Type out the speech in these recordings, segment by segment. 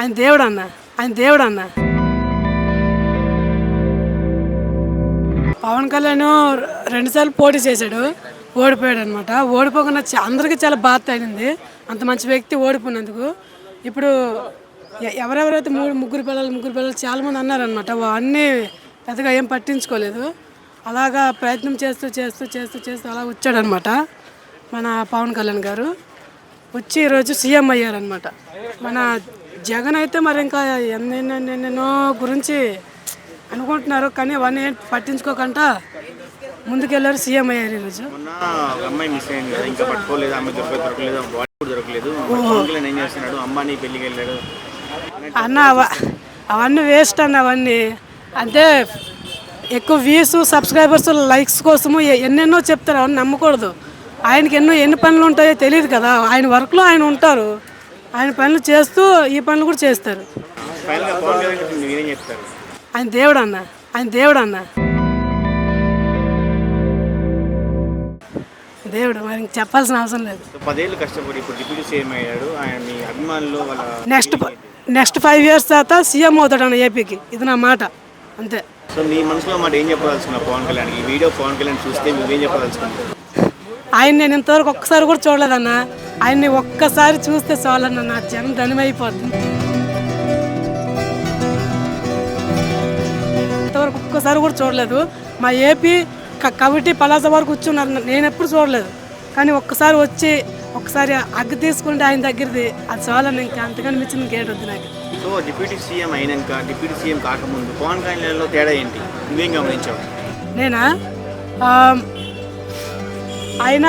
ఆయన దేవుడు అన్న ఆయన దేవుడు అన్న. పవన్ కళ్యాణ్ రెండుసార్లు పోటీ చేశాడు ఓడిపోయాడు అనమాట ఓడిపోకుండా అందరికీ చాలా బాధ తగిలింది. అంత మంచి వ్యక్తి ఓడిపోయినందుకు. ఇప్పుడు ఎవరెవరైతే మూడు ముగ్గురు పిల్లలు ముగ్గురు పిల్లలు చాలామంది అన్నారనమాట అన్నీ పెద్దగా ఏం పట్టించుకోలేదు. అలాగా ప్రయత్నం చేస్తూ చేస్తూ చేస్తూ చేస్తూ అలా వచ్చాడనమాట మన పవన్ కళ్యాణ్ గారు. వచ్చి ఈరోజు సీఎం అయ్యారనమాట మన జగన్ అయితే మరి ఇంకా ఎన్నెన్నెన్నెన్నో గురించి అనుకుంటున్నారు కానీ అవన్నీ పట్టించుకోకుండా ముందుకెళ్ళారు సీఎం అయ్యారు ఈరోజు. మొన్న ఒక అమ్మాయి మిస్ అయింది కదా ఇంకా పట్టుకోలేదు ఆమె దొరకలేదు దొరకలేదు బాడీ కూడా దొరకలేదు. మరి పవన్ కళ్యాణ్ ఏం చేస్తున్నాడు? అమ్మాని పెళ్ళికి వెళ్ళాడు. అన్న అవ- అవన్నీ వేస్ట్ అన్న అవన్నీ. అంటే ఎక్కువ వ్యూస్ సబ్స్క్రైబర్స్ లైక్స్ కోసము ఎన్నెన్నో చెప్తారు అవన్నీ నమ్మకూడదు. ఆయనకి ఎన్నో ఎన్ని పనులు ఉంటాయో తెలియదు కదా. ఆయన వర్క్లో ఆయన ఉంటారు. ఆయన పనులు చేస్తూ ఈ పనులు కూడా చేస్తారు. ఆయన దేవుడు అన్న ఆయన దేవుడు అన్న దేవుడు మరి చెప్పాల్సిన అవసరం లేదు. పదేళ్ళు కష్టపడి ఇప్పుడు డిప్యూటీ సీఎం అయ్యాడు. ఆయన మీ అభిమానులు వాళ్ళ నెక్స్ట్ నెక్స్ట్ ఫైవ్ ఇయర్స్ తర్వాత సీఎం అవుతాడు అన్న ఏపీకి. ఇది నా మాట. అంతే. సో మీ మనసులో మాట ఏం చెప్పదలుచుకున్నా పవన్ కళ్యాణ్ ఈ వీడియో పవన్ కళ్యాణ్ చూస్తే మీరేం చెప్పదలుచుకున్నారు? ఆయన నేను ఇంతవరకు ఒక్కసారి కూడా చూడలేదన్న. ఆయన్ని ఒక్కసారి చూస్తే చాలన్న నా జనం ధనమైపోతుంది ఇంతవరకు ఒక్కసారి కూడా చూడలేదు. మా ఏపీ క- కమిటీ పలాస వరకు కూర్చున్నారు. నేను ఎప్పుడు చూడలేదు. కానీ ఒక్కసారి వచ్చి ఒక్కసారి అగ్గు తీసుకుంటే ఆయన దగ్గరది అది చాలన్న ఇంకా అంతకని మించిన గేట్ వద్దు నాకు. సో డిప్యూటీ సీఎం అయినాక డిప్యూటీ సీఎం కాకముందు పవన్ కళ్యాణ్లో తేడా ఏంటి? నువ్వేం గమనించావు? నేనా? ఆయన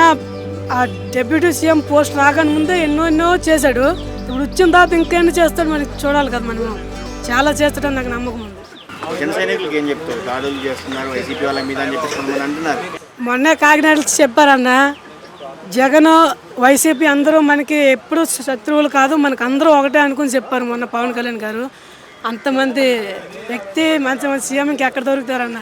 ఆ డెప్యూటీ సీఎం పోస్ట్ రాగానే ముందే ఎన్నో ఎన్నో చేశాడు. ఇప్పుడు వచ్చిన తర్వాత ఇంకెన్ని చేస్తాడు మనకి చూడాలి కదా మనం చాలా చేస్తాడని నాకు నమ్మకం ఉంది. జన సైనికులకు ఏం చెప్తావు దాడులు చేస్తున్నారు వైసీపీ వాళ్ళ మీద అని చెప్పేసి కొంతమంది అంటున్నారు. మొన్నే కాకినాడ చెప్పారన్న జగన్ వైసీపీ అందరూ మనకి ఎప్పుడు శత్రువులు కాదు మనకు అందరూ ఒకటే అనుకుని చెప్పారు మొన్న పవన్ కళ్యాణ్ గారు. అంతమంది వ్యక్తి మంచి మంచి సీఎం ఇంకెక్కడ దొరుకుతారన్న?